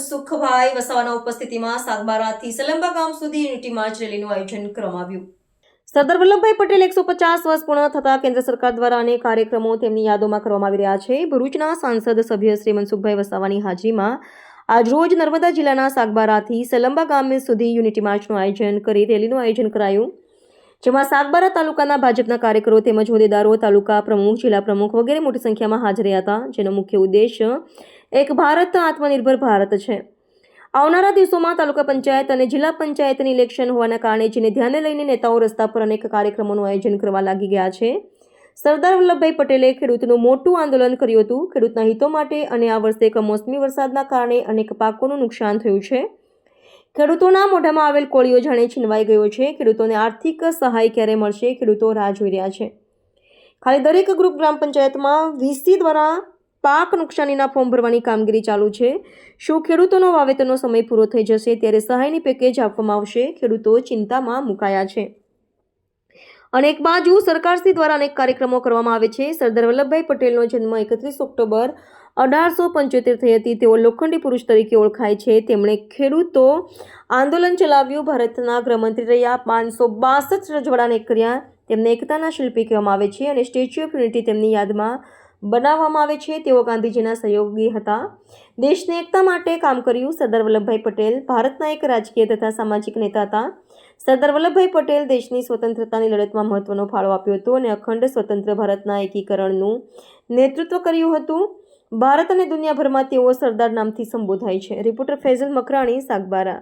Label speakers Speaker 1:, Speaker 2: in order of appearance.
Speaker 1: સુખભાઈ વસાવાના ઉપસ્થિતિમાં સાગબારાથી સલંબા ગામ સુધી યુનિટી માર્ચ રેલીનું આયોજન કરવામાં આવ્યું સરદાર વલ્લભભાઈ પટેલ એકસો પચાસ વર્ષ પૂર્ણ થતા કેન્દ્ર સરકાર દ્વારા અનેક કાર્યક્રમો તેમની યાદોમાં કરવામાં આવી રહ્યા છે. ભરૂચના સાંસદ સભ્ય શ્રી મનસુખભાઈ વસાવાની હાજરીમાં આજરોજ નર્મદા જિલ્લાના સાગબારાથી સલંબા ગામ સુધી યુનિટી માર્ચનું આયોજન કરી રેલીનું આયોજન કરાયું. જેમાં સાગબારા તાલુકાના ભાજપના કાર્યકરો તેમજ હોદ્દેદારો, તાલુકા પ્રમુખ, જિલ્લા પ્રમુખ વગેરે મોટી સંખ્યામાં હાજર હતા. જેનો મુખ્ય ઉદ્દેશ એક ભારત આત્મનિર્ભર ભારત છે. આવનારા દિવસોમાં તાલુકા પંચાયત અને જિલ્લા પંચાયતની ઇલેક્શન હોવાના કારણે જેને ધ્યાને લઈને નેતાઓ રસ્તા પર અનેક કાર્યક્રમોનું આયોજન કરવા લાગી ગયા છે. સરદાર વલ્લભભાઈ પટેલે ખેડૂતનું મોટું આંદોલન કર્યું હતું. ખેડૂતના હિતો માટે અને આ વર્ષે કમોસમી વરસાદના કારણે અનેક પાકોનું નુકસાન થયું છે. ખેડૂતોના મોઢામાં આવેલ કોળીઓ જાણે છીનવાઈ ગયો છે. ખેડૂતોને આર્થિક સહાય ક્યારે મળશે ખેડૂતો રાહ જોઈ રહ્યા છે. ખાલી દરેક ગ્રુપ ગ્રામ પંચાયતમાં વીસી દ્વારા પાક નુકસાનીના ફોર્મ ભરવાની કામગીરી ચાલુ છે. શું ખેડૂતોનો વાવેતરનો સમય પૂરો થઈ જશે ત્યારે સહાયની પેકેજ આપવામાં આવશે? ખેડૂતો ચિંતામાં મુકાયા છે. અને એક બાજુ સરકારશ્રી દ્વારા અનેક કાર્યક્રમો કરવામાં આવે છે. સરદાર વલ્લભભાઈ પટેલનો જન્મ એકત્રીસ ઓક્ટોબર અઢારસો પંચોતેર થઈ હતી. તેઓ લોખંડી પુરુષ તરીકે ઓળખાય છે. તેમણે ખેડૂતો આંદોલન ચલાવ્યું. ભારતના ગૃહમંત્રી રહ્યા. પાંચસો બાસઠ રજવાડાને કર્યા. તેમને એકતાના શિલ્પી કહેવામાં આવે છે અને સ્ટેચ્યુ ઓફ યુનિટી તેમની યાદમાં બનાવવામાં આવે છે. તેઓ ગાંધીજીના સહયોગી હતા. દેશની એકતા માટે કામ કર્યું સરદાર વલ્લભભાઈ પટેલ, ભારતના એક રાજકીય તથા સામાજિક નેતા હતા. સરદાર વલ્લભભાઈ પટેલ દેશની સ્વતંત્રતાની લડતમાં મહત્વનો ફાળો આપ્યો હતો અને અખંડ સ્વતંત્ર ભારતના એકીકરણનું નેતૃત્વ કર્યું હતું. ભારત અને દુનિયાભરમાં તેઓ સરદાર નામથી સંબોધાય છે. રિપોર્ટર ફૈઝલ મકરાણી, સાગબારા.